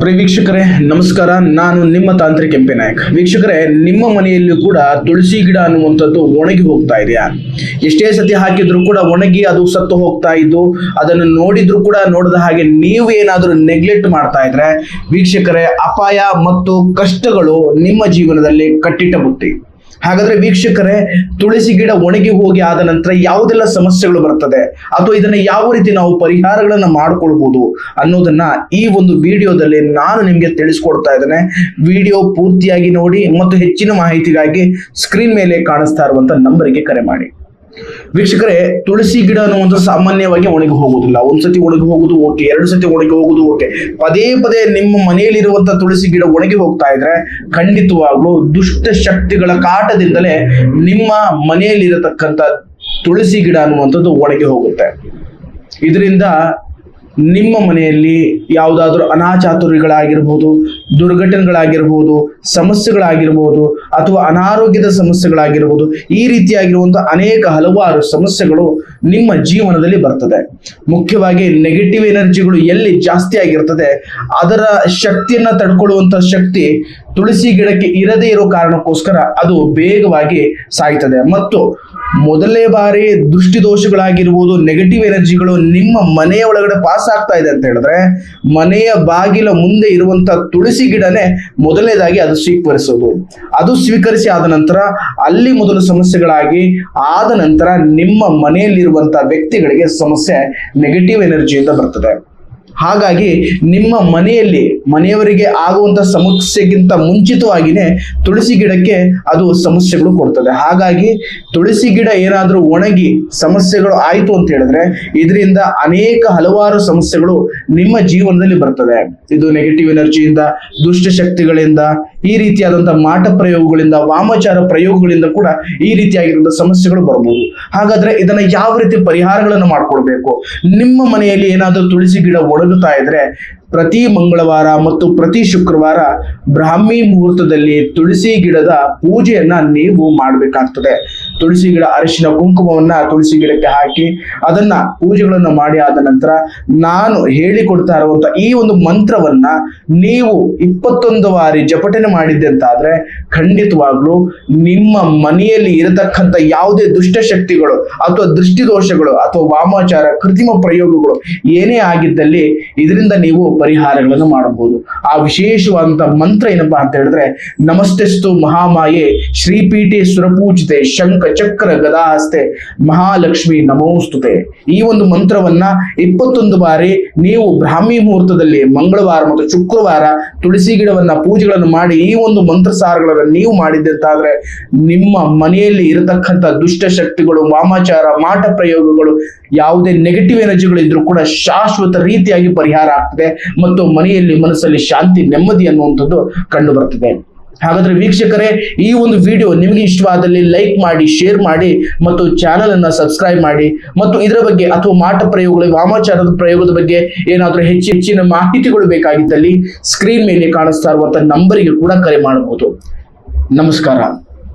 ಪ್ರಿಯ ವೀಕ್ಷಕರೇ, ನಮಸ್ಕಾರ. ನಾನು ನಿಮ್ಮ ತಾಂತ್ರಿಕ ಎಂಪಿ ನಾಯಕ್. ವೀಕ್ಷಕರೇ, ನಿಮ್ಮ ಮನೆಯಲ್ಲೂ ಕೂಡ ತುಳಸಿ ಗಿಡ ಅನ್ನುವಂಥದ್ದು ಒಣಗಿ ಹೋಗ್ತಾ ಇದೆಯಾ? ಎಷ್ಟೇ ಸತಿ ಹಾಕಿದ್ರು ಕೂಡ ಒಣಗಿ ಅದು ಸತ್ತು ಹೋಗ್ತಾ ಇದ್ದು, ಅದನ್ನು ನೋಡಿದ್ರು ಕೂಡ ನೋಡಿದ ಹಾಗೆ ನೀವು ಏನಾದರೂ ನೆಗ್ಲೆಕ್ಟ್ ಮಾಡ್ತಾ ಇದ್ರೆ, ವೀಕ್ಷಕರೇ, ಅಪಾಯ ಮತ್ತು ಕಷ್ಟಗಳು ನಿಮ್ಮ ಜೀವನದಲ್ಲಿ ಕಟ್ಟಿಟ್ಟ ಬುತ್ತಿ. ಹಾಗಾದ್ರೆ ವೀಕ್ಷಕರೇ, ತುಳಸಿ ಗಿಡ ಒಣಗಿ ಹೋಗಿ ಆದ ನಂತರ ಯಾವುದೆಲ್ಲ ಸಮಸ್ಯೆಗಳು ಬರ್ತದೆ? ಅಥವಾ ಇದನ್ನ ಯಾವ ರೀತಿ ನಾವು ಪರಿಹಾರಗಳನ್ನ ಮಾಡ್ಕೊಳ್ಬಹುದು ಅನ್ನೋದನ್ನ ಈ ಒಂದು ವಿಡಿಯೋದಲ್ಲಿ ನಾನು ನಿಮ್ಗೆ ತಿಳಿಸ್ಕೊಡ್ತಾ ಇದ್ದೇನೆ. ವಿಡಿಯೋ ಪೂರ್ತಿಯಾಗಿ ನೋಡಿ ಮತ್ತು ಹೆಚ್ಚಿನ ಮಾಹಿತಿಗಾಗಿ ಸ್ಕ್ರೀನ್ ಮೇಲೆ ಕಾಣಿಸ್ತಾ ಇರುವಂತ ನಂಬರಿಗೆ ಕರೆ ಮಾಡಿ. ವೀಕ್ಷಕರೇ, ತುಳಸಿ ಗಿಡ ಅನ್ನುವಂಥ ಸಾಮಾನ್ಯವಾಗಿ ಒಣಗಿ ಹೋಗುವುದಿಲ್ಲ. ಒಂದ್ಸತಿ ಒಣಗಿ ಹೋಗುದು ಓಕೆ ಎರಡು ಸತಿ ಒಣಗಿ ಹೋಗುದು ಓಕೆ ಪದೇ ಪದೇ ನಿಮ್ಮ ಮನೆಯಲ್ಲಿರುವಂತ ತುಳಸಿ ಗಿಡ ಒಣಗಿ ಹೋಗ್ತಾ ಇದ್ರೆ ಖಂಡಿತವಾಗ್ಲೂ ದುಷ್ಟ ಶಕ್ತಿಗಳ ಕಾಟದಿಂದಲೇ ನಿಮ್ಮ ಮನೆಯಲ್ಲಿರತಕ್ಕಂಥ ತುಳಸಿ ಗಿಡ ಅನ್ನುವಂಥದ್ದು ಒಣಗಿ ಹೋಗುತ್ತೆ. ಇದರಿಂದ ನಿಮ್ಮ ಮನೆಯಲ್ಲಿ ಯಾವುದಾದ್ರೂ ಅನಾಚಾತುರ್ಯಗಳಾಗಿರ್ಬೋದು ದುರ್ಘಟನೆಗಳಾಗಿರ್ಬೋದು ಸಮಸ್ಯೆಗಳಾಗಿರ್ಬೋದು ಅಥವಾ ಅನಾರೋಗ್ಯದ ಸಮಸ್ಯೆಗಳಾಗಿರ್ಬೋದು ಈ ರೀತಿಯಾಗಿರುವಂತಹ ಅನೇಕ ಹಲವಾರು ಸಮಸ್ಯೆಗಳು ನಿಮ್ಮ ಜೀವನದಲ್ಲಿ ಬರ್ತದೆ. ಮುಖ್ಯವಾಗಿ ನೆಗೆಟಿವ್ ಎನರ್ಜಿಗಳು ಎಲ್ಲಿ ಜಾಸ್ತಿ ಆಗಿರ್ತದೆ, ಅದರ ಶಕ್ತಿಯನ್ನ ತಡ್ಕೊಳ್ಳುವಂತ ಶಕ್ತಿ ತುಳಸಿ ಗಿಡಕ್ಕೆ ಇರದೇ ಇರೋ ಕಾರಣಕ್ಕೋಸ್ಕರ ಅದು ಬೇಗವಾಗಿ ಸಾಯ್ತದೆ. ಮತ್ತು ಮೊದಲನೇ ಬಾರಿ ದೃಷ್ಟಿದೋಷಗಳಾಗಿರ್ಬೋದು ನೆಗೆಟಿವ್ ಎನರ್ಜಿಗಳು ನಿಮ್ಮ ಮನೆಯ ಒಳಗಡೆ ಪಾಸ್ ಆಗ್ತಾ ಇದೆ ಅಂತ ಹೇಳಿದ್ರೆ, ಮನೆಯ ಬಾಗಿಲ ಮುಂದೆ ಇರುವಂತ ತುಳಸಿ ಗಿಡನೇ ಮೊದಲನೇದಾಗಿ ಅದು ಸ್ವೀಕರಿಸೋದು. ಅದು ಸ್ವೀಕರಿಸಿ ಆದ ನಂತರ ಅಲ್ಲಿ ಮೊದಲು ಸಮಸ್ಯೆಗಳಾಗಿ ಆದ ನಂತರ ನಿಮ್ಮ ಮನೆಯಲ್ಲಿರುವಂತ ವ್ಯಕ್ತಿಗಳಿಗೆ ಸಮಸ್ಯೆ ನೆಗೆಟಿವ್ ಎನರ್ಜಿಯಿಂದ ಬರ್ತದೆ. ಹಾಗಾಗಿ ನಿಮ್ಮ ಮನೆಯಲ್ಲಿ ಮನೆಯವರಿಗೆ ಆಗುವಂಥ ಸಮಸ್ಯೆಗಿಂತ ಮುಂಚಿತವಾಗಿನೇ ತುಳಸಿ ಗಿಡಕ್ಕೆ ಅದು ಸಮಸ್ಯೆಗಳು ಕೊಡ್ತದೆ. ಹಾಗಾಗಿ ತುಳಸಿ ಗಿಡ ಏನಾದರೂ ಒಣಗಿ ಸಮಸ್ಯೆಗಳು ಆಯಿತು ಅಂತ ಹೇಳಿದ್ರೆ ಇದರಿಂದ ಅನೇಕ ಹಲವಾರು ಸಮಸ್ಯೆಗಳು ನಿಮ್ಮ ಜೀವನದಲ್ಲಿ ಬರ್ತದೆ. ಇದು ನೆಗೆಟಿವ್ ಎನರ್ಜಿಯಿಂದ ದುಷ್ಟ ಶಕ್ತಿಗಳಿಂದ, ಈ ರೀತಿಯಾದಂಥ ಮಾಟ ಪ್ರಯೋಗಗಳಿಂದ, ವಾಮಾಚಾರ ಪ್ರಯೋಗಗಳಿಂದ ಕೂಡ ಈ ರೀತಿಯಾಗಿರುವಂಥ ಸಮಸ್ಯೆಗಳು ಬರಬಹುದು ಹಾಗಾದ್ರೆ ಇದನ್ನ ಯಾವ ರೀತಿ ಪರಿಹಾರಗಳನ್ನು ಮಾಡ್ಕೊಳ್ಬೇಕು ನಿಮ್ಮ ಮನೆಯಲ್ಲಿ ಏನಾದರೂ ತುಳಸಿ ಗಿಡ ಒಣಗುತ್ತಾ ಇದ್ರೆ ಪ್ರತಿ ಮಂಗಳವಾರ ಮತ್ತು ಪ್ರತಿ ಶುಕ್ರವಾರ ಬ್ರಾಹ್ಮಿ ಮುಹೂರ್ತದಲ್ಲಿ ತುಳಸಿ ಗಿಡದ ಪೂಜೆಯನ್ನ ನೀವು ಮಾಡಬೇಕಾಗ್ತದೆ. ತುಳಸಿ ಗಿಡ ಅರಿಶಿನ ಕುಂಕುಮವನ್ನ ತುಳಸಿ ಗಿಡಕ್ಕೆ ಹಾಕಿ ಅದನ್ನ ಪೂಜೆಗಳನ್ನು ಮಾಡಿ ಆದ ನಂತರ ನಾನು ಹೇಳಿಕೊಡ್ತಾ ಇರುವಂತ ಈ ಒಂದು ಮಂತ್ರವನ್ನ ನೀವು ಇಪ್ಪತ್ತೊಂದು ಬಾರಿ ಜಪಟನೆ ಮಾಡಿದ್ದೆ ಅಂತಾದ್ರೆ ಖಂಡಿತವಾಗ್ಲೂ ನಿಮ್ಮ ಮನೆಯಲ್ಲಿ ಇರತಕ್ಕಂಥ ಯಾವುದೇ ದುಷ್ಟಶಕ್ತಿಗಳು ಅಥವಾ ದೃಷ್ಟಿದೋಷಗಳು ಅಥವಾ ವಾಮಾಚಾರ, ಕೃತಿಮ ಪ್ರಯೋಗಗಳು ಏನೇ ಆಗಿದ್ದಲ್ಲಿ ಇದರಿಂದ ನೀವು ಪರಿಹಾರಗಳನ್ನು ಮಾಡಬಹುದು. ಆ ವಿಶೇಷವಾದಂತ ಮಂತ್ರ ಏನಪ್ಪಾ ಅಂತ ಹೇಳಿದ್ರೆ, ನಮಸ್ತೆಸ್ತು ಮಹಾಮಾಯೆ ಶ್ರೀಪೀಠೆ ಸುರಪೂಜಿತೆ ಶಂಖ ಚಕ್ರ ಗದಾಹಸ್ತೆ ಮಹಾಲಕ್ಷ್ಮಿ ನಮೋಸ್ತುತೆ. ಈ ಒಂದು ಮಂತ್ರವನ್ನ ಇಪ್ಪತ್ತೊಂದು ಬಾರಿ ನೀವು ಬ್ರಾಹ್ಮಿ ಮುಹೂರ್ತದಲ್ಲಿ ಮಂಗಳವಾರ ಮತ್ತು ಶುಕ್ರವಾರ ತುಳಸಿ ಗಿಡವನ್ನ ಪೂಜೆಗಳನ್ನು ಮಾಡಿ ಈ ಒಂದು ಮಂತ್ರ ಸಾರಗಳನ್ನು ನೀವು ಮಾಡಿದ್ದೆ ಅಂತಾದ್ರೆ ನಿಮ್ಮ ಮನೆಯಲ್ಲಿ ಇರತಕ್ಕಂತ ದುಷ್ಟ ಶಕ್ತಿಗಳು, ವಾಮಾಚಾರ, ಮಾಟ ಪ್ರಯೋಗಗಳು, ಯಾವುದೇ ನೆಗೆಟಿವ್ ಎನರ್ಜಿಗಳು ಇದ್ರೂ ಕೂಡ ಶಾಶ್ವತ ರೀತಿಯಾಗಿ ಪರಿಹಾರ ಆಗ್ತದೆ ಮತ್ತು ಮನೆಯಲ್ಲಿ ಮನಸ್ಸಲ್ಲಿ ಶಾಂತಿ ನೆಮ್ಮದಿ ಅನ್ನುವಂಥದ್ದು ಕಂಡು ಬರ್ತದೆ. ಹಾಗಾದ್ರೆ ವೀಕ್ಷಕರೇ, ಈ ಒಂದು ವಿಡಿಯೋ ನಿಮಗೆ ಇಷ್ಟವಾದಲ್ಲಿ ಲೈಕ್ ಮಾಡಿ ಶೇರ್ ಮಾಡಿ ಮತ್ತು ಚಾನಲ್ ಅನ್ನ ಸಬ್ಸ್ಕ್ರೈಬ್ ಮಾಡಿ ಮತ್ತು ಇದರ ಬಗ್ಗೆ ಅಥವಾ ಮಾಟ ಪ್ರಯೋಗಗಳು, ವಾಮಾಚಾರದ ಪ್ರಯೋಗದ ಬಗ್ಗೆ ಏನಾದರೂ ಹೆಚ್ಚು ಹೆಚ್ಚಿನ ಮಾಹಿತಿಗಳು ಬೇಕಾಗಿದ್ದಲ್ಲಿ ಸ್ಕ್ರೀನ್ ಮೇಲೆ ಕಾಣಿಸ್ತಾ ಇರುವಂತ ನಂಬರಿಗೆ ಕೂಡ ಕರೆ ಮಾಡಬಹುದು. ನಮಸ್ಕಾರ.